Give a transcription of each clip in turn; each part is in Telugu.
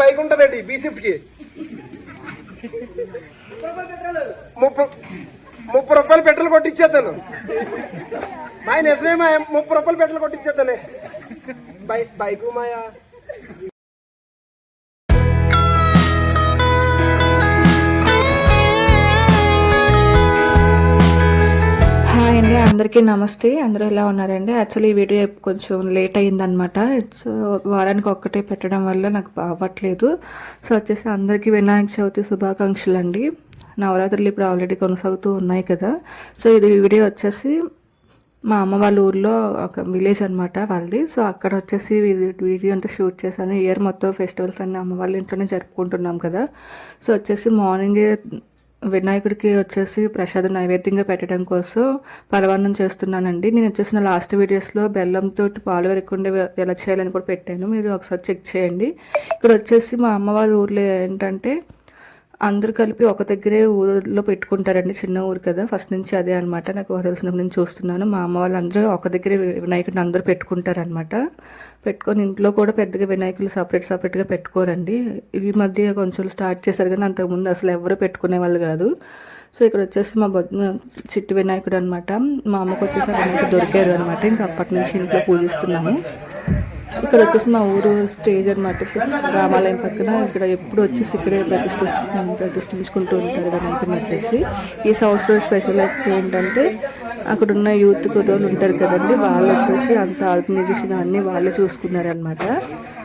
బైక్ ఉంటదండి బీ షిఫ్ట్కి. ముప్పై ముప్పై రూపాయలు పెట్రోల్ కొట్టించేస్తాను మాయ నిజమే మా ముప్పై రూపాయలు పెట్రోల్ కొట్టించేస్తానే బై బైకు మాయా. అందరికీ నమస్తే. అందరూ ఎలా ఉన్నారండి? యాక్చువల్లీ ఈ వీడియో కొంచెం లేట్ అయిందనమాట సో uh, వారానికి ఒక్కటే పెట్టడం వల్ల నాకు అవ్వట్లేదు సో వచ్చేసి అందరికీ వినాయక చవితి శుభాకాంక్షలు అండి నవరాత్రులు ఇప్పుడు ఆల్రెడీ కొనసాగుతూ ఉన్నాయి కదా. సో ఇది వీడియో వచ్చేసి మా అమ్మ వాళ్ళ ఊర్లో ఒక విలేజ్ అనమాట వాళ్ళది. సో అక్కడ వచ్చేసి ఇది- వీడియో అంతా షూట్ చేశాను. ఇయర్ మొత్తం ఫెస్టివల్స్ అన్నీ అమ్మ వాళ్ళ ఇంట్లోనే జరుపుకుంటున్నాం కదా. సో వచ్చేసి మార్నింగ్ వినాయకుడికి వచ్చేసి ప్రసాదం నైవేద్యంగా పెట్టడం కోసం పరవాన్నం చేస్తున్నానండి. నేను వచ్చేసి నా లాస్ట్ వీడియోస్లో బెల్లంతో పాలు వెరకుండా ఎలా చేయాలని కూడా పెట్టాను. మీరు ఒకసారి చెక్ చేయండి. ఇక్కడ వచ్చేసి మా అమ్మ వాళ్ళ ఊర్లో ఏంటంటే అందరూ కలిపి ఒక దగ్గరే ఊరిలో పెట్టుకుంటారండి. చిన్న ఊరు కదా. ఫస్ట్ నుంచి అదే అనమాట నాకు తెలిసినప్పుడు నేను చూస్తున్నాను. మా అమ్మ వాళ్ళందరూ ఒక దగ్గరే వినాయకుడిని అందరూ పెట్టుకుంటారనమాట పెట్టుకొని ఇంట్లో కూడా పెద్దగా వినాయకులు సపరేట్ సపరేట్గా పెట్టుకోరండి. ఈ మధ్య కొంచెం స్టార్ట్ చేశారు కానీ అంతకుముందు అసలు ఎవరు పెట్టుకునే వాళ్ళు కాదు. సో ఇక్కడ వచ్చేసి మా బొ- చిట్టి వినాయకుడు అనమాట మా అమ్మకు వచ్చేసి వినాయకుడు దొరికారు అనమాట ఇంకా అప్పటి నుంచి ఇంట్లో పూజిస్తున్నాము. ఇక్కడ వచ్చేసి మా ఊరు స్టేజ్ అనమాట రామాలయం పక్కన. ఇక్కడ ఎప్పుడు వచ్చేసి ఇక్కడే ప్రతిష్ఠిస్తు ప్రతిష్ఠించుకుంటూ ఉంటారు వినాయకుడిని వచ్చేసి ఈ సంవత్సరం స్పెషల్ అయితే ఏంటంటే అక్కడ ఉన్న యూత్ కుర్రోళ్ళు ఉంటారు కదండి వాళ్ళు వచ్చేసి అంత ఆర్గనైజేషన్ అన్ని వాళ్ళే చూసుకున్నారనమాట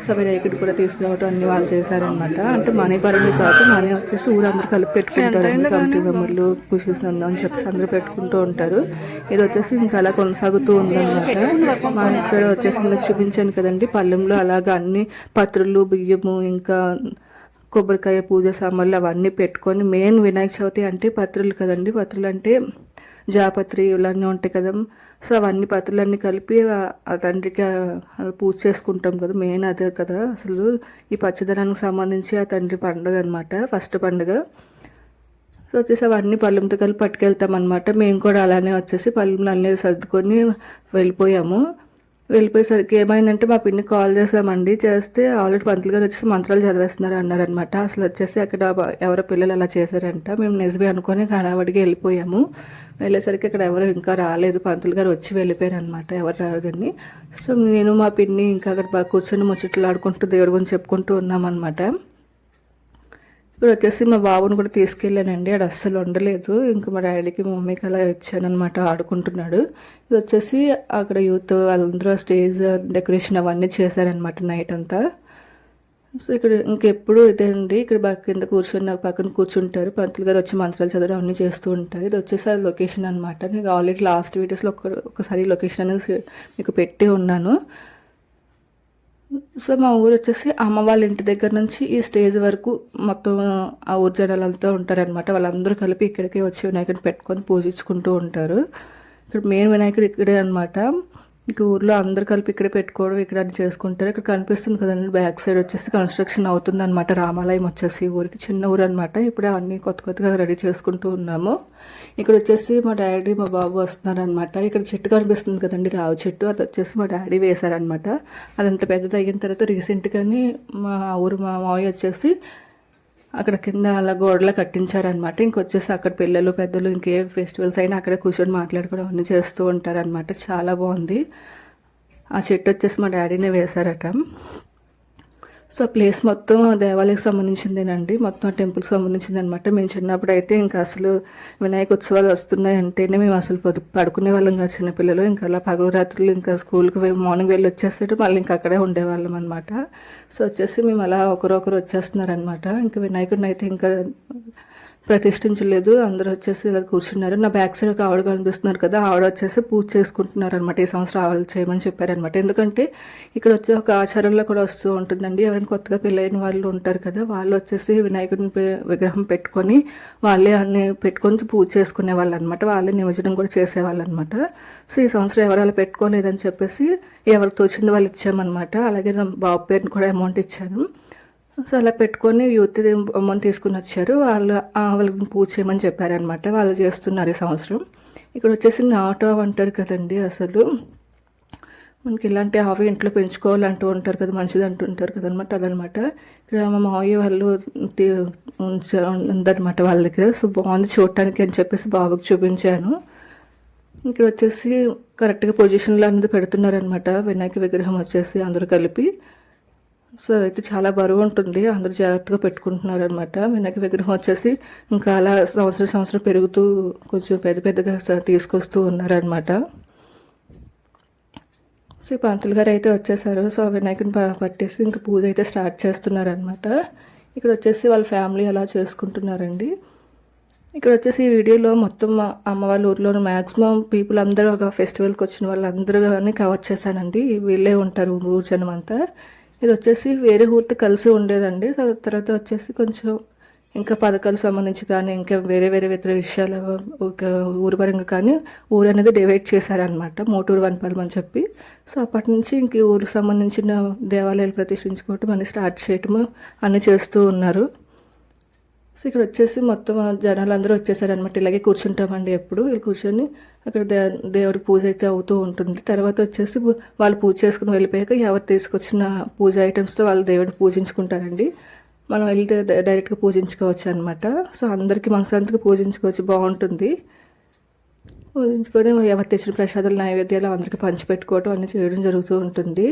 సో వినాయకుడు కూడా తీసుకురావడం అన్ని వాళ్ళు చేశారనమాట అంటే మనీ పరంగా కాదు మనీ వచ్చేసి ఊరందరూ కలిపి పెట్టుకుంటారు. కమిటీ మెంబర్లు సందం అని చెప్పేసి అందరూ పెట్టుకుంటూ ఉంటారు. ఇది వచ్చేసి ఇంకా అలా కొనసాగుతూ ఉందన్నమాట. మా ఇక్కడ వచ్చేసి చూపించాను కదండి పళ్ళెంలో అలాగా అన్ని పత్రులు బియ్యము ఇంకా కొబ్బరికాయ పూజ సామాన్లు అవన్నీ పెట్టుకొని మెయిన్ వినాయక చవితి అంటే పత్రులు కదండి. పత్రులు అంటే జాపత్రి ఇవన్నీ ఉంటాయి కదా. సో అవన్నీ పత్రులన్నీ కలిపి ఆ- తండ్రికి పూజ చేసుకుంటాం కదా మెయిన్ అదే కదా. అసలు ఈ పచ్చదనానికి సంబంధించి ఆ తండ్రి పండుగ అనమాట ఫస్ట్ పండుగ. సో వచ్చేసి అవన్నీ పళ్ళెంతో కలిపి పట్టుకెళ్తాం అనమాట మేము కూడా అలానే వచ్చేసి పళ్ళెంలు అన్నీ సర్దుకొని వెళ్ళిపోయాము. వెళ్ళిపోయేసరికి ఏమైందంటే మా పిన్ని కాల్ చేసామండి చేస్తే ఆల్రెడీ పంతులు గారు వచ్చేసి మంత్రాలు చదివేస్తున్నారు అన్నారనమాట అసలు వచ్చేసి అక్కడ ఎవరో పిల్లలు అలా చేశారంట. మేము నిజమే అనుకొని హడావడిగా వెళ్ళిపోయాము. వెళ్ళేసరికి అక్కడ ఎవరు ఇంకా రాలేదు. పంతులు గారు వచ్చి వెళ్ళిపోయారు అనమాట ఎవరు రాలేదని. సో నేను మా పిన్ని ఇంకా అక్కడ కూర్చొని ముచ్చట్లు ఆడుకుంటూ దేవుడి గురించి చెప్పుకుంటూ ఉన్నామన్నమాట. ఇక్కడ వచ్చేసి మా బాబుని కూడా తీసుకెళ్ళానండి. ఆడు అస్సలు ఉండలేదు. ఇంకా మా డాడీకి మమ్మీకి అలా ఇచ్చానమాట ఆడుకుంటున్నాడు. ఇది వచ్చేసి అక్కడ యూత్ వాళ్ళందరూ స్టేజ్ డెకరేషన్ అవన్నీ చేశారనమాట నైట్ అంతా. సో ఇక్కడ ఇంకెప్పుడు ఇదే అండి. ఇక్కడ కింద కూర్చొని నాకు పక్కన కూర్చుంటారు. పంతులు గారు వచ్చి మంత్రాలు చదవడం అన్నీ చేస్తూ ఉంటారు. ఇది వచ్చేసి ఆ లొకేషన్ అనమాట నేను ఆల్రెడీ లాస్ట్ వీడియోస్లో ఒక ఒకసారి లొకేషన్ అనేది మీకు పెట్టి ఉన్నాను. సో మా ఊరు వచ్చేసి అమ్మ వాళ్ళ ఇంటి దగ్గర నుంచి ఈ స్టేజ్ వరకు మొత్తం ఆ ఊరు జనాలంతా ఉంటారనమాట వాళ్ళందరూ కలిపి ఇక్కడికి వచ్చి వినాయకుడిని పెట్టుకొని పూజించుకుంటూ ఉంటారు. ఇక్కడ మెయిన్ వినాయకుడు ఇక్కడే అనమాట ఇక ఊర్లో అందరు కలిపి ఇక్కడే పెట్టుకోవడం ఇక్కడ అన్ని చేసుకుంటారు. ఇక్కడ కనిపిస్తుంది కదండి బ్యాక్ సైడ్ వచ్చేసి కన్స్ట్రక్షన్ అవుతుంది అనమాట రామాలయం వచ్చేసి ఊరికి చిన్న ఊరు అనమాట ఇప్పుడే అన్ని కొత్త కొత్తగా రెడీ చేసుకుంటూ ఉన్నాము. ఇక్కడ వచ్చేసి మా డాడీ మా బాబు వస్తున్నారనమాట ఇక్కడ చెట్టు కనిపిస్తుంది కదండి రావు చెట్టు. అది వచ్చేసి మా డాడీ వేశారనమాట అదంత పెద్దది అయిన తర్వాత రీసెంట్గానే మా ఊరు మా మావయ్య వచ్చేసి అక్కడ కింద అలా గోడలా కట్టించారనమాట ఇంకొచ్చేసి అక్కడ పిల్లలు పెద్దలు ఇంకే ఫెస్టివల్స్ అయినా అక్కడ కూర్చొని మాట్లాడుకోవడం అన్నీ చేస్తూ ఉంటారనమాట చాలా బాగుంది. ఆ చెట్టు వచ్చేసి మా డాడీనే వేశారట. సో ప్లేస్ మొత్తం దేవాలయకు సంబంధించిందేనండి. మొత్తం టెంపుల్కి సంబంధించింది అనమాట మేము చిన్నప్పుడు అయితే ఇంకా అసలు వినాయక ఉత్సవాలు వస్తున్నాయి అంటేనే మేము అసలు పొద్దు పడుకునే వాళ్ళం కాదు చిన్నపిల్లలు. ఇంకా అలా పగలు రాత్రులు ఇంకా స్కూల్కి మార్నింగ్ వెళ్ళి వచ్చేస్తే మళ్ళీ ఇంకా అక్కడే ఉండేవాళ్ళం అనమాట సో వచ్చేసి మేము అలా ఒకరొకరు వచ్చేస్తున్నారనమాట ఇంకా వినాయకుడిని అయితే ఇంకా ప్రతిష్ఠించలేదు. అందరూ వచ్చేసి ఇలా కూర్చున్నారు. నా బ్యాక్ సైడ్ ఒక ఆవిడ కనిపిస్తున్నారు కదా ఆవిడ వచ్చేసి పూజ చేసుకుంటున్నారు అనమాట ఈ సంవత్సరం ఆవిడ చేయమని చెప్పారనమాట ఎందుకంటే ఇక్కడ వచ్చే ఒక ఆచారంలో కూడా వస్తూ ఉంటుందండి. ఎవరైనా కొత్తగా పెళ్ళైన వాళ్ళు ఉంటారు కదా వాళ్ళు వచ్చేసి వినాయకుడిని విగ్రహం పెట్టుకొని వాళ్ళే అన్ని పెట్టుకొని పూజ చేసుకునే వాళ్ళు అనమాట వాళ్ళే నిమజ్జనం కూడా చేసేవాళ్ళు అనమాట సో ఈ సంవత్సరం ఎవరు అలా పెట్టుకోలేదని చెప్పేసి ఎవరికి తోచింది వాళ్ళు ఇచ్చామన్నమాట. అలాగే నా బాబు పేరుని కూడా అమౌంట్ ఇచ్చాను. సో అలా పెట్టుకొని యూత్ బొమ్మను తీసుకుని వచ్చారు. వాళ్ళు ఆ, వాళ్ళకి పూజ చేయమని చెప్పారనమాట వాళ్ళు చేస్తున్నారు ఈ సంవత్సరం. ఇక్కడ వచ్చేసి ఆటో అంటారు కదండి అసలు. మనకి ఇలాంటి ఆవి ఇంట్లో పెంచుకోవాలంటూ ఉంటారు కదా మంచిది అంటుంటారు కదనమాట అనమాట అదనమాట ఇక్కడ మా మావయ్య వాళ్ళు ఉంచ ఉందన్నమాట వాళ్ళ దగ్గర. సో బాగుంది చూడటానికి అని చెప్పేసి బాబుకి చూపించాను. ఇక్కడ వచ్చేసి కరెక్ట్గా పొజిషన్లో అనేది పెడుతున్నారనమాట వినాయక విగ్రహం వచ్చేసి అందరూ కలిపి. సో అయితే చాలా బరువు ఉంటుంది అందరూ జాగ్రత్తగా పెట్టుకుంటున్నారు అనమాట వినాయక విగ్రహం వచ్చేసి ఇంకా అలా సంవత్సరం సంవత్సరం పెరుగుతూ కొంచెం పెద్ద పెద్దగా స- తీసుకొస్తూ ఉన్నారనమాట సో పంతులు గారు అయితే వచ్చేసారు. సో వినాయకుని పట్టేసి ఇంకా పూజ అయితే స్టార్ట్ చేస్తున్నారనమాట ఇక్కడ వచ్చేసి వాళ్ళ ఫ్యామిలీ అలా చేసుకుంటున్నారండి. ఇక్కడ వచ్చేసి ఈ వీడియోలో మొత్తం మా అమ్మ వాళ్ళ ఊర్లో మ్యాక్సిమం పీపుల్ అందరూ ఒక ఫెస్టివల్కి వచ్చిన వాళ్ళందరూ కానీ కవర్ చేశానండి. వీళ్ళే ఉంటారు ఊరు జనం అంతా ఇది వచ్చేసి వేరే ఊరితో కలిసి ఉండేదండి. సో తర్వాత వచ్చేసి కొంచెం ఇంకా పథకాలకు సంబంధించి కానీ ఇంకా వేరే వేరే ఇతర విషయాలు ఒక ఊరు పరంగా కానీ ఊరు అనేది డివైడ్ చేశారనమాట మోటూరు వనపల్లం అని చెప్పి. సో అప్పటి నుంచి ఇంక ఊరికి సంబంధించిన దేవాలయాలు ప్రతిష్ఠించుకోవటం అన్నీ స్టార్ట్ చేయటము అన్నీ చేస్తూ ఉన్నారు. సో ఇక్కడ వచ్చేసి మొత్తం జనాలు అందరూ వచ్చేసారనమాట ఇలాగే కూర్చుంటామండి ఎప్పుడు. వీళ్ళు కూర్చొని అక్కడ దే దేవుడి పూజ అయితే అవుతూ ఉంటుంది. తర్వాత వచ్చేసి వాళ్ళు పూజ చేసుకుని వెళ్ళిపోయాక ఎవరు తీసుకొచ్చిన పూజ ఐటమ్స్తో వాళ్ళు దేవుడిని పూజించుకుంటారండి. మనం వెళ్తే డైరెక్ట్గా పూజించుకోవచ్చు అనమాట సో అందరికీ మనసంతకు పూజించుకోవచ్చు. బాగుంటుంది. పూజించుకొని ఎవరు తెచ్చిన ప్రసాదాలు నైవేద్యాలు అందరికీ పంచిపెట్టుకోవటం అన్నీ చేయడం జరుగుతూ ఉంటుంది.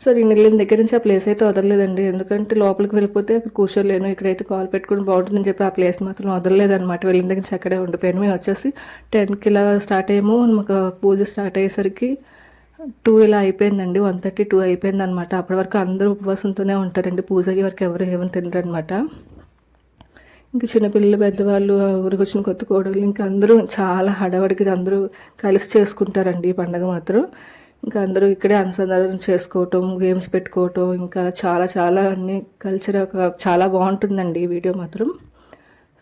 సో నేను వెళ్ళిన దగ్గర నుంచి ఆ ప్లేస్ అయితే వదలలేదండి. ఎందుకంటే లోపలికి వెళ్ళిపోతే అక్కడ కూర్చోలేను. ఇక్కడైతే కాల్ పెట్టుకుని బాగుంటుందని చెప్పి ఆ ప్లేస్ మాత్రం వదలలేదన్నమాట. వెళ్ళిన దగ్గర నుంచి అక్కడే ఉండిపోయాను. మేము వచ్చేసి టెన్కి ఇలా స్టార్ట్ అయ్యాము. మాకు పూజ స్టార్ట్ అయ్యేసరికి టూ ఇలా అయిపోయిందండి. వన్ థర్టీ టూ అయిపోయింది అనమాట అప్పటి వరకు అందరూ ఉపవాసంతోనే ఉంటారండి. పూజకి వరకు ఎవరు ఏమని తినరు అనమాట ఇంకా చిన్నపిల్లలు పెద్దవాళ్ళు ఊరికి వచ్చిన కొత్త కోడలు ఇంకా అందరూ చాలా హడావడికి అందరూ కలిసి చేసుకుంటారండి ఈ పండగ మాత్రం. ఇంకా అందరూ ఇక్కడే అనుసంధానం చేసుకోవటం గేమ్స్ పెట్టుకోవటం ఇంకా చాలా చాలా అన్ని కల్చర్ ఒక చాలా బాగుంటుందండి ఈ వీడియో మాత్రం.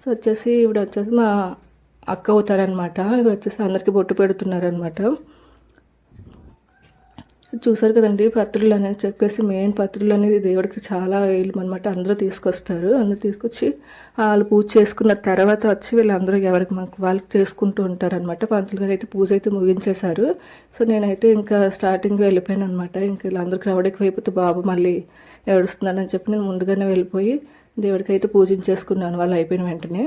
సో వచ్చేసి ఇప్పుడు వచ్చేసి మా అక్క అవుతారనమాట ఇక్కడ వచ్చేసి అందరికీ బొట్టు పెడుతున్నారనమాట చూసారు కదండి పత్రులు అనేది చెప్పేసి మెయిన్ పత్రులు అనేది దేవుడికి చాలా వేలు అనమాట అందరూ తీసుకొస్తారు. అందరూ తీసుకొచ్చి వాళ్ళు పూజ చేసుకున్న తర్వాత వచ్చి వీళ్ళందరూ ఎవరికి మాకు వాళ్ళకి చేసుకుంటూ ఉంటారనమాట పంతులు గారు అయితే పూజ అయితే ముగించేశారు. సో నేనైతే ఇంకా స్టార్టింగ్ వెళ్ళిపోయాను అనమాట ఇంకా వీళ్ళందరూ క్రౌడ్ అయిపోతే బాబు మళ్ళీ ఏడుస్తున్నాడని చెప్పి నేను ముందుగానే వెళ్ళిపోయి దేవుడికి అయితే పూజించేసుకున్నాను. వాళ్ళు అయిపోయిన వెంటనే.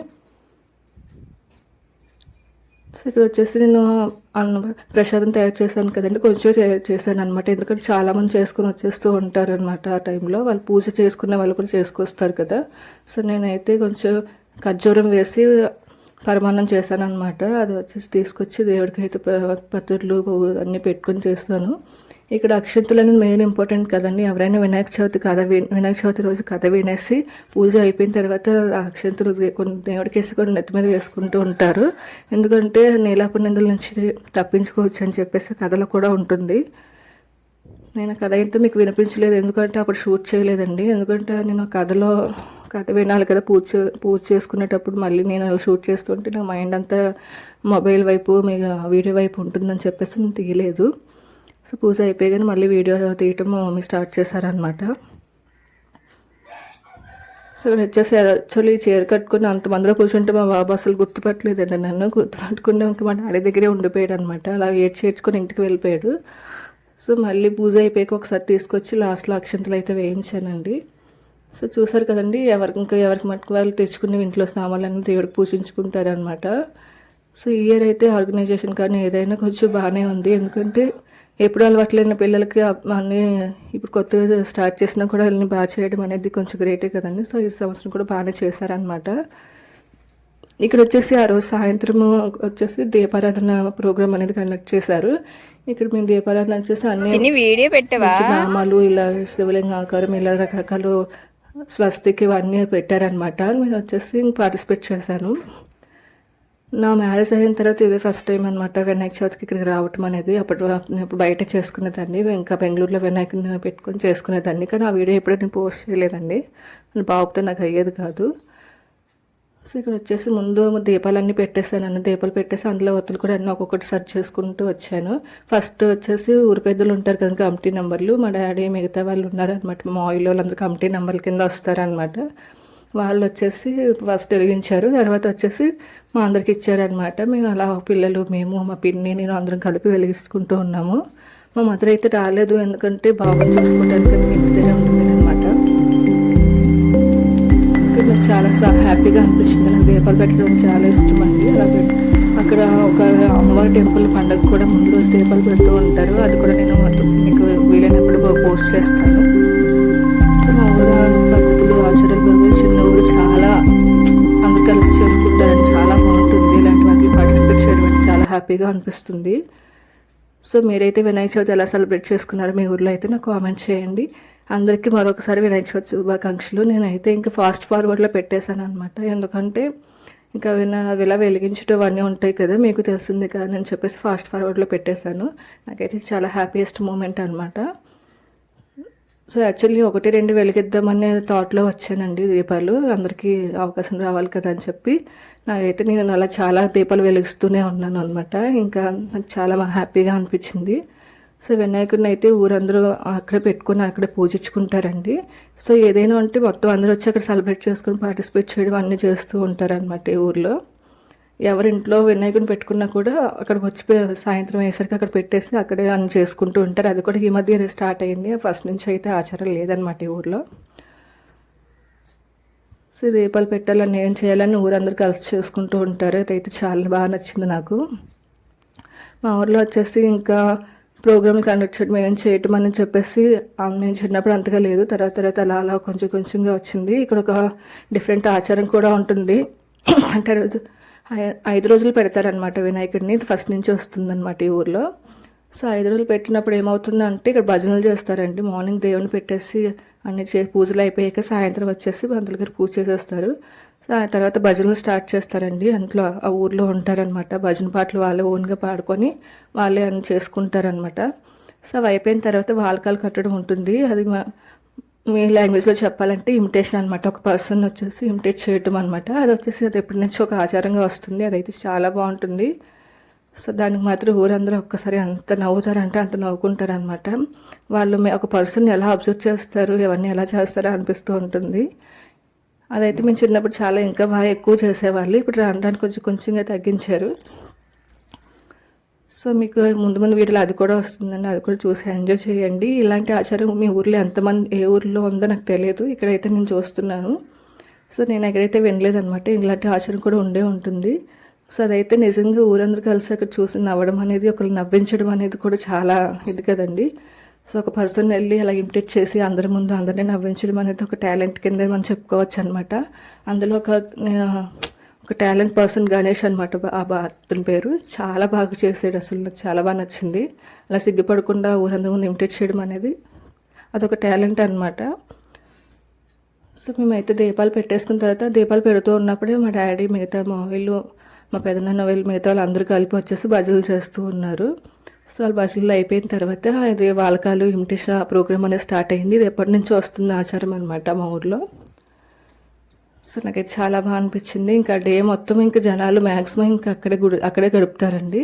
సో ఇక్కడ వచ్చేసి నేను అన్న ప్రసాదం తయారు చేశాను కదండి కొంచెం చేశాను అనమాట ఎందుకంటే చాలా మంది చేసుకుని వచ్చేస్తూ ఉంటారు అనమాట ఆ టైంలో వాళ్ళు పూజ చేసుకునే వాళ్ళు కూడా చేసుకొస్తారు కదా. సో నేనైతే కొంచెం ఖర్జూరం వేసి పరమాన్నం చేశాను అనమాట అది వచ్చేసి తీసుకొచ్చి దేవుడికి అయితే ప- పత్రులు పువ్వు అన్నీ పెట్టుకొని చేస్తాను. ఇక్కడ అక్షంతులను అనేది మెయిన్ ఇంపార్టెంట్ కదండి. ఎవరైనా వినాయక చవితి కథ వినాయక చవితి రోజు కథ వినేసి పూజ అయిపోయిన తర్వాత అక్షంతులు కొన్ని దేవుడికి వేసి కొన్ని నెత్తి మీద వేసుకుంటూ ఉంటారు. ఎందుకంటే నీలాప నిందుల నుంచి తప్పించుకోవచ్చు అని చెప్పేసి కథలో కూడా ఉంటుంది. నేను కథ అయితే మీకు వినిపించలేదు. ఎందుకంటే అప్పుడు షూట్ చేయలేదండి. ఎందుకంటే నేను ఆ కథలో కథ వినాలి కదా పూజ పూజ చేసుకునేటప్పుడు మళ్ళీ నేను అలా షూట్ చేస్తుంటే నా మైండ్ అంతా మొబైల్ వైపు మీ వీడియో వైపు ఉంటుందని చెప్పేసి నేను తీయలేదు. సో పూజ అయిపోయాగానే మళ్ళీ వీడియో తీయటం మా మమ్మీ స్టార్ట్ చేశారనమాట సో నేను వచ్చేసి యాక్చువల్లీ చీర కట్టుకుని అంతమందిలో కూర్చుంటే మా బాబు అసలు గుర్తుపట్టలేదండి నన్ను. గుర్తుపట్టుకుంటే ఇంకా మా డాడీ దగ్గరే ఉండిపోయాడు అనమాట అలా ఏడ్చి ఏడ్చుకొని ఇంటికి వెళ్ళిపోయాడు. సో మళ్ళీ పూజ అయిపోయాక ఒకసారి తీసుకొచ్చి లాస్ట్లో అక్షంతలు అయితే వేయించానండి. సో చూసారు కదండి ఎవరికి ఇంకా ఎవరికి మటుకు వాళ్ళు తెచ్చుకునే ఇంట్లో సామాన్లన్నీ దేవుడికి పూజించుకుంటారనమాట సో ఈ ఇయర్ అయితే ఆర్గనైజేషన్ కానీ ఏదైనా కొంచెం బాగానే ఉంది. ఎందుకంటే ఎప్పుడు అలవాట్లేని పిల్లలకి అన్నీ ఇప్పుడు కొత్తగా స్టార్ట్ చేసినా కూడా వాళ్ళని బాగా చేయడం అనేది కొంచెం గ్రేటే కదండి. సో ఈ సంవత్సరం కూడా బాగానే చేశారనమాట ఇక్కడ వచ్చేసి ఆ రోజు సాయంత్రం వచ్చేసి దీపారాధన ప్రోగ్రామ్ అనేది కండక్ట్ చేశారు. ఇక్కడ మేము దీపారాధన వచ్చేసి అన్ని వీడియో పెట్టవా? మంచి నామాలు ఇలా శివలింగ ఆకారం ఇలా రకరకాల స్వస్తికి ఇవన్నీ పెట్టారనమాట నేను వచ్చేసి పార్టిసిపేట్ చేశాను. నా మ్యారేజ్ అయిన తర్వాత ఇదే ఫస్ట్ టైం అనమాట వినాయక చవితికి ఇక్కడికి రావటం అనేది. అప్పటి నేను బయట చేసుకునేదాన్ని ఇంకా బెంగళూరులో వినాయకుని పెట్టుకొని చేసుకునేదాన్ని. కానీ ఆ వీడియో ఎప్పుడూ నేను పోస్ట్ చేయలేదండి. బాబుతో నాకు అయ్యేది కాదు. సో ఇక్కడ వచ్చేసి ముందు దీపాలన్నీ పెట్టేసాను అన్న దీపాలు పెట్టేసి అందులో ఒత్తులు కూడా అన్నీ ఒక్కొక్కటి సర్చ్ చేసుకుంటూ వచ్చాను. ఫస్ట్ వచ్చేసి ఊరి పెద్దలు ఉంటారు కదా కమిటీ నెంబర్లు మా డాడీ మిగతా వాళ్ళు ఉన్నారనమాట మా ఆయిల్ వాళ్ళందరూ కమిటీ నెంబర్ల కింద వస్తారనమాట వాళ్ళు వచ్చేసి ఫస్ట్ వెలిగించారు తర్వాత వచ్చేసి మా అందరికి ఇచ్చారనమాట మేము అలా పిల్లలు మేము మా పిన్ని నేను అందరం కలిపి వెలిగించుకుంటూ ఉన్నాము. మా మదర్ అయితే రాలేదు ఎందుకంటే బాబుని చూసుకోవడానికి ఇంటి దగ్గర అనమాట నాకు చాలా హ్యాపీగా అనిపించింది. నాకు దీపాలు పెట్టడం చాలా ఇష్టం అండి. అలా అక్కడ ఒక అమ్మవారి టెంపుల్ పండుగ కూడా ముందు రోజు దీపాలు పెడుతూ ఉంటారు. అది కూడా నేను మీకు వీలైనప్పుడు పోస్ట్ చేస్తాను. సో మా ఊరు చాలా అందరు కలిసి చేసుకుంటారని చాలా బాగుంటుంది. ఇలాంటి వాటికి పార్టిసిపేట్ చేయడం అంటే చాలా హ్యాపీగా అనిపిస్తుంది. సో మీరైతే వినాయక చవితి ఎలా సెలబ్రేట్ చేసుకున్నారో మీ ఊర్లో అయితే నాకు కామెంట్ చేయండి. అందరికీ మరొకసారి వినాయక చవితి శుభాకాంక్షలు. నేనైతే ఇంకా ఫాస్ట్ ఫార్వర్డ్లో పెట్టేశాను అనమాట ఎందుకంటే ఇంకా విన అవి ఇలా వెలిగించడం అవన్నీ ఉంటాయి కదా మీకు తెలిసింది కదా అని చెప్పేసి ఫాస్ట్ ఫార్వర్డ్లో పెట్టేశాను. నాకైతే చాలా హ్యాపీయెస్ట్ మూమెంట్ అనమాట సో యాక్చువల్లీ ఒకటి రెండు వెలిగిద్దామనే థాట్లో వచ్చానండి దీపాలు అందరికీ అవకాశం రావాలి కదా అని చెప్పి. నాకైతే నేను అలా చాలా దీపాలు వెలిగిస్తూనే ఉన్నాను అనమాట ఇంకా నాకు చాలా హ్యాపీగా అనిపించింది. సో వినాయకుడిని అయితే ఊరందరూ అక్కడే పెట్టుకుని అక్కడే పూజించుకుంటారండి. సో ఏదైనా అంటే మొత్తం అందరూ వచ్చి అక్కడ సెలబ్రేట్ చేసుకుని పార్టిసిపేట్ చేయడం అన్నీ చేస్తూ ఉంటారనమాట ఈ ఊర్లో. ఎవరింట్లో వినాయకుని పెట్టుకున్నా కూడా అక్కడికి వచ్చి సాయంత్రం అయ్యేసరికి అక్కడ పెట్టేసి అక్కడే అన్ని చేసుకుంటూ ఉంటారు. అది కూడా ఈ మధ్య స్టార్ట్ అయింది. ఫస్ట్ నుంచి అయితే ఆచారం లేదనమాట ఈ ఊర్లో. సో దీపాలు పెట్టాలని ఏం చేయాలని ఊరందరూ కలిసి చేసుకుంటూ ఉంటారు. అదైతే చాలా బాగా నచ్చింది నాకు. మా ఊర్లో వచ్చేసి ఇంకా ప్రోగ్రాంలు కండక్ట్ చేయడం ఏం చేయటం అని చెప్పేసి నేను చిన్నప్పుడు అంతగా లేదు. తర్వాత తర్వాత అలా అలా కొంచెం కొంచెంగా వచ్చింది. ఇక్కడ ఒక డిఫరెంట్ ఆచారం కూడా ఉంటుంది. అంటే రోజు ఐదు రోజులు పెడతారనమాట వినాయకుడిని. ఫస్ట్ నుంచి వస్తుందన్నమాట ఈ ఊర్లో. సో ఐదు రోజులు పెట్టినప్పుడు ఏమవుతుందంటే ఇక్కడ భజనలు చేస్తారండి. మార్నింగ్ దేవుని పెట్టేసి అన్ని చే పూజలు అయిపోయాక సాయంత్రం వచ్చేసి పంతుల గారు పూజ చేసేస్తారు. ఆ తర్వాత భజనలు స్టార్ట్ చేస్తారండి. అందులో ఆ ఊర్లో ఉంటారనమాట భజన పాటలు వాళ్ళే ఓన్గా పాడుకొని వాళ్ళే అన్ని చేసుకుంటారనమాట సో అవి అయిపోయిన తర్వాత వాలకాలు కట్టడం ఉంటుంది. అది మీ లాంగ్వేజ్లో చెప్పాలంటే ఇమిటేషన్ అనమాట ఒక పర్సన్ వచ్చేసి ఇమిటేట్ చేయటం అనమాట అది వచ్చేసి అది ఎప్పటి నుంచి ఒక ఆచారంగా వస్తుంది. అదైతే చాలా బాగుంటుంది. సో దానికి మాత్రం ఊరందరూ ఒక్కసారి అంత నవ్వుతారంటే అంత నవ్వుకుంటారు అనమాట వాళ్ళు ఒక పర్సన్ ఎలా అబ్జర్వ్ చేస్తారు ఎవరిని ఎలా చేస్తారో అనిపిస్తూ ఉంటుంది. అదైతే మేము చిన్నప్పుడు చాలా ఇంకా బాగా ఎక్కువ చేసేవాళ్ళు. ఇప్పుడు రావడానికి కొంచెం కొంచెంగా తగ్గించారు. సో మీకు ముందు ముందు వీటిలో అది కూడా వస్తుందండి అది కూడా చూసి ఎంజాయ్ చేయండి. ఇలాంటి ఆచారం మీ ఊర్లో ఎంతమంది ఏ ఊర్లో ఉందో నాకు తెలియదు. ఇక్కడైతే నేను చూస్తున్నాను. సో నేను ఎక్కడైతే వినలేదనమాట ఇలాంటి ఆచారం కూడా ఉండే ఉంటుంది. సో అదైతే నిజంగా ఊరందరూ కలిసి అక్కడ చూసి నవ్వడం అనేది ఒకరు నవ్వించడం అనేది కూడా చాలా ఇది కదండి. సో ఒక పర్సన్ వెళ్ళి అలా ఇమిటేట్ చేసి అందరి ముందు అందరినీ నవ్వించడం అనేది ఒక టాలెంట్ కింద మనం చెప్పుకోవచ్చు అనమాట అందులో ఒక ఒక టాలెంట్ పర్సన్ గణేష్ అనమాట ఆ బా అతని పేరు. చాలా బాగా చేసాడు అసలు. నాకు చాలా బాగా నచ్చింది. అలా సిగ్గుపడకుండా ఊరందరి ముందు ఇమిటేట్ చేయడం అనేది అదొక టాలెంట్ అనమాట సో మేమైతే దీపాలు పెట్టేసుకున్న తర్వాత దీపాలు పెడుతూ ఉన్నప్పుడే మా డాడీ మిగతా మా వీళ్ళు మా పెదనాన్న వీళ్ళు మిగతా వాళ్ళు అందరూ కలిపి వచ్చేసి భజనలు చేస్తూ ఉన్నారు. సో వాళ్ళు భజనలు అయిపోయిన తర్వాత ఇది వాళ్ళకాలు ఇమిటేషన్ ప్రోగ్రామ్ అనేది స్టార్ట్ అయింది. ఇది ఎప్పటి నుంచి వస్తుంది ఆచారం అనమాట మా ఊర్లో. సో నాకైతే చాలా బాగా అనిపించింది. ఇంకా డే మొత్తం ఇంకా జనాలు మ్యాక్సిమం ఇంకా అక్కడే గుడి అక్కడే గడుపుతారండి.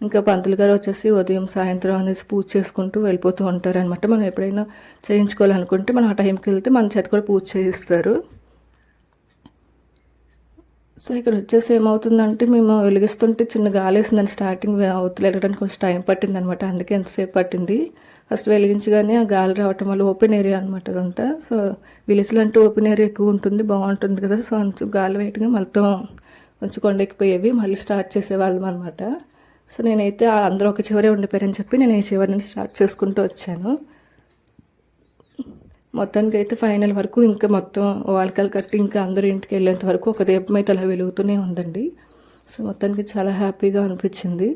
ఇంకా పంతులు గారు వచ్చేసి ఉదయం సాయంత్రం అనేసి పూజ చేసుకుంటూ వెళ్ళిపోతూ ఉంటారు అనమాట మనం ఎప్పుడైనా చేయించుకోవాలనుకుంటే మనం ఆ టైంకి వెళ్తే మన చేతి కూడా పూజ చేయిస్తారు. సో ఇక్కడ వచ్చేసి ఏమవుతుందంటే మేము వెలిగిస్తుంటే చిన్న గాలి వేసిందని స్టార్టింగ్ అవతల వెళ్ళడానికి కొంచెం టైం పట్టింది అనమాట అందుకే ఎంతసేపు పట్టింది. ఫస్ట్ వెలిగించగానే ఆ గాలి రావటం వల్ల ఓపెన్ ఏరియా అనమాట అదంతా. సో విలేజ్లో అంటే ఓపెన్ ఏరియా ఎక్కువ ఉంటుంది బాగుంటుంది కదా. సో అంత గాలి వేయటంగా మొత్తం కొంచెం కొండెక్కిపోయేవి. మళ్ళీ స్టార్ట్ చేసేవాళ్ళం అనమాట సో నేనైతే అందరూ ఒక చివరే ఉండిపోయారని చెప్పి నేను ఈ చివరి నుంచి స్టార్ట్ చేసుకుంటూ వచ్చాను. మొత్తానికి అయితే ఫైనల్ వరకు ఇంకా మొత్తం వాలకాలు కట్టి ఇంకా అందరూ ఇంటికి వెళ్ళేంత వరకు ఒక దీపం అయితే అలా వెలుగుతూనే ఉందండి. సో మొత్తానికి చాలా హ్యాపీగా అనిపించింది.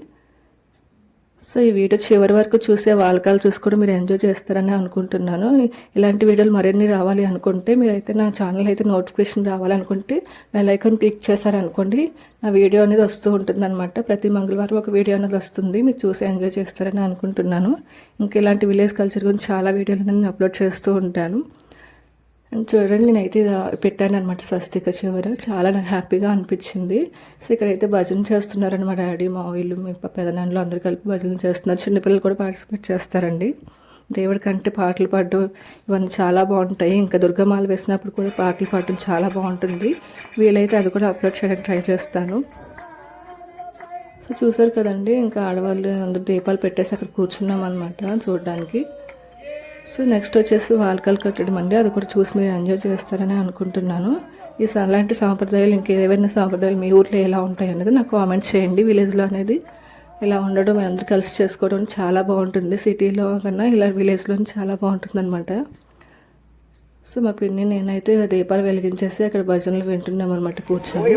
సో ఈ వీడియో చివరి వరకు చూసే వాలకాలు చూసి కూడా మీరు ఎంజాయ్ చేస్తారని అనుకుంటున్నాను. ఇలాంటి వీడియోలు మరిన్ని రావాలి అనుకుంటే మీరైతే నా ఛానల్ అయితే నోటిఫికేషన్ రావాలనుకుంటే బెల్ ఐకాన్ క్లిక్ చేశారనుకోండి నా వీడియో అనేది వస్తూ ఉంటుంది ప్రతి మంగళవారం ఒక వీడియో అనేది వస్తుంది. మీరు చూసి ఎంజాయ్ చేస్తారని అనుకుంటున్నాను. ఇంకా ఇలాంటి విలేజ్ కల్చర్ గురించి చాలా వీడియోలు నేను అప్లోడ్ చేస్తూ ఉంటాను. చూడండి నేనైతే ఇది పెట్టాను అనమాట స్వస్తిక చివర. చాలా నాకు హ్యాపీగా అనిపించింది. సో ఇక్కడైతే భజన చేస్తున్నారు మా డాడీ మా వీళ్ళు మీ పెదనాన్నలు అందరూ కలిపి భజన చేస్తున్నారు. చిన్నపిల్లలు కూడా పార్టిసిపేట్ చేస్తారండి. దేవుడి కంటే పాటలు పాడడం ఇవన్నీ చాలా బాగుంటాయి. ఇంకా దుర్గమాల వేసినప్పుడు కూడా పాటలు పాడడం చాలా బాగుంటుంది. వీలైతే అది కూడా అప్లోడ్ చేయడానికి ట్రై చేస్తాను. సో చూసారు కదండి ఇంకా ఆడవాళ్ళు అందరు దీపాలు పెట్టేసి అక్కడ కూర్చున్నాం అనమాట చూడడానికి. సో నెక్స్ట్ వచ్చేసి వాల్కల్ కట్టడం అండి. అది కూడా చూసి మీరు ఎంజాయ్ చేస్తారని అనుకుంటున్నాను. ఈ అలాంటి సాంప్రదాయాలు ఇంకేవైనా సాంప్రదాయాలు మీ ఊర్లో ఎలా ఉంటాయి అనేది నాకు కామెంట్ చేయండి. విలేజ్లో అనేది ఇలా ఉండడం అందరూ కలిసి చేసుకోవడం చాలా బాగుంటుంది. సిటీలో కన్నా ఇలా విలేజ్లో చాలా బాగుంటుంది అనమాట సో మా పిన్ని నేనైతే దీపాలు వెలిగించేసి అక్కడ భజనలు వింటున్నాం అనమాట కూర్చొని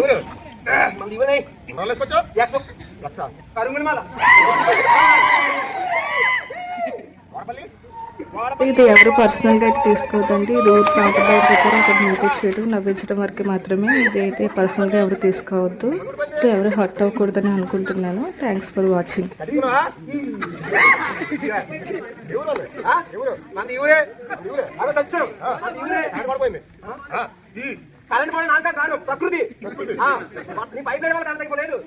ఇది ఎవరు పర్సనల్గా అయితే తీసుకోవద్దండి. ఇది ఊరు సాంప్రదాయ ప్రకారం ఇక్కడ మ్యూజిక్ చేయడం నవ్వించడం వరకు మాత్రమే. ఇది అయితే పర్సనల్గా ఎవరు తీసుకోవద్దు. సో ఎవరు హర్ట్ అవ్వకూడదని అనుకుంటున్నాను. థ్యాంక్స్ ఫర్ వాచింగ్ కరెంట్ పోయిన నాక కాదు ప్రకృతి. నీ పైప్ లైన్ వల్ల కరెంట్ అయిపోలేదు.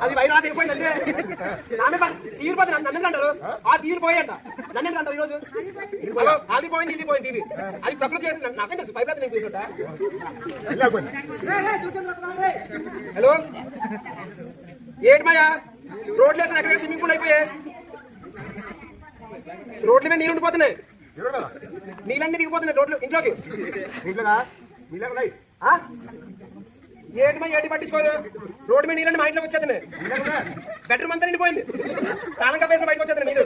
అది వైరా దిగిపోయింది అంతే ఆమె తీరిపోతే నన్ను నన్ను అంటారు. ఆ? తీరిపోయాయంట నన్ను అంటారు ఈరోజు? అది పోయింది ఇది పోయింది ఇది అది ప్రకృతి చేసింది. నాకు- తెలుసు? పైప్ నేను వెళ్ళిపోయింది. హలో? ఏంటి మాయా? రోడ్లు వేసిన ఎక్కడ స్విమ్మింగ్ పూల్ అయిపోయాయి రోడ్ల మీద నీళ్ళు ఉండిపోతున్నాయి. నీళ్ళన్నీ దిగిపోతున్నాయి రోడ్లు. ఇంట్లోకి. ఉన్నాయి ఆ? ఏంటి మా ఏంటి పట్టించుకోదు రోడ్డు మీద నీళ్ళని మా ఇంట్లోకి ఉన్నాయి బెడ్రూమ్ అంతా నిండిపోయింది. తాళం కప్పేసిన బయటకు వచ్చేది నీళ్ళు.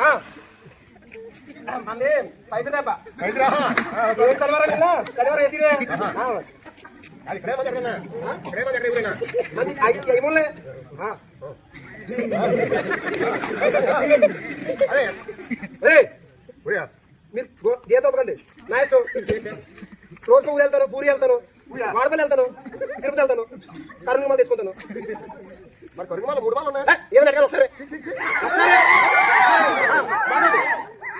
ఆ. మంది పైసలు హైదరా ఏం చదివారా నిన్న? ఏసీనే ఆ. అది ఇక్కడే మంది ఎక్కడైనా ఇక్కడే మంది ఎక్కడ ఎవరైనా మంది ఐ- ఏమున్నాయి ఆ. అదే ఏయ్, ఒరియా మీరు గో- గీత ఒప్పకండి నా ఇష్టం రోజుకు ఊరు వెళ్తాను పూరి వెళ్తాను వాడపల్లి వెళ్తాను తిరుపతి వెళ్తాను కరుణ్ మళ్ళీ తెచ్చుకుంటాను మరి కొరికమాల మూడు వాళ్ళు ఉన్నాయి ఏయ్, ఏదైనా ఎక్కడ ఒకసారి ఒకసారి ఆ, బాగుంది.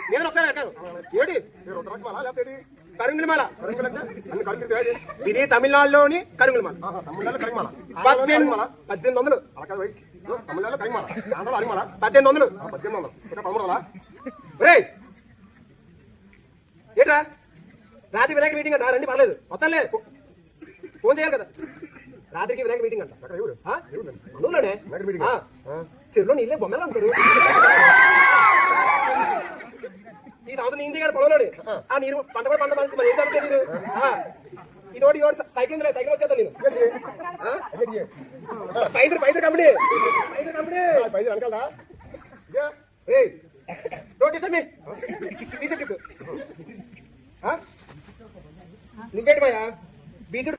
ఏదైనా ఒకసారి ఎక్కాను ఏంటి మీరు ఉత్తరాజ్యమాల లేకపోతే ఏంటి? కరుంగిలిమాల కరింగలంటే అన్ని కరింగిలి తయారు ఇది తమిళనాడులోని కరింగమాల పద్దెనిమిది పద్దెనిమిది వందలు. పద్దెనిమిది వందలు. ఏట్రా? రాత్రి వినాయక మీటింగ్ అంట. రండి పర్లేదు. మొత్తం లేదు. ఫోన్ చేయాలి కదా. రాత్రికి వినాయక మీటింగ్ అంట? మనూర్లోనే. చెరులో నీళ్ళే బొమ్మలు అమ్ముతారు ఈ సంవత్సరం ఇంటి గారు పొలంలోనే. ఆ. నీరు పంట కూడా పంట పండుతుంది మరి ఏం ఇటువంటి సైకిల్ ఉంది సైకిల్ వచ్చేదా నేను. పైసలు పైసలు కంపెనీ పైసలు కంపెనీ పైసలు అనకల్లా నువ్వేటి భయా బీసీ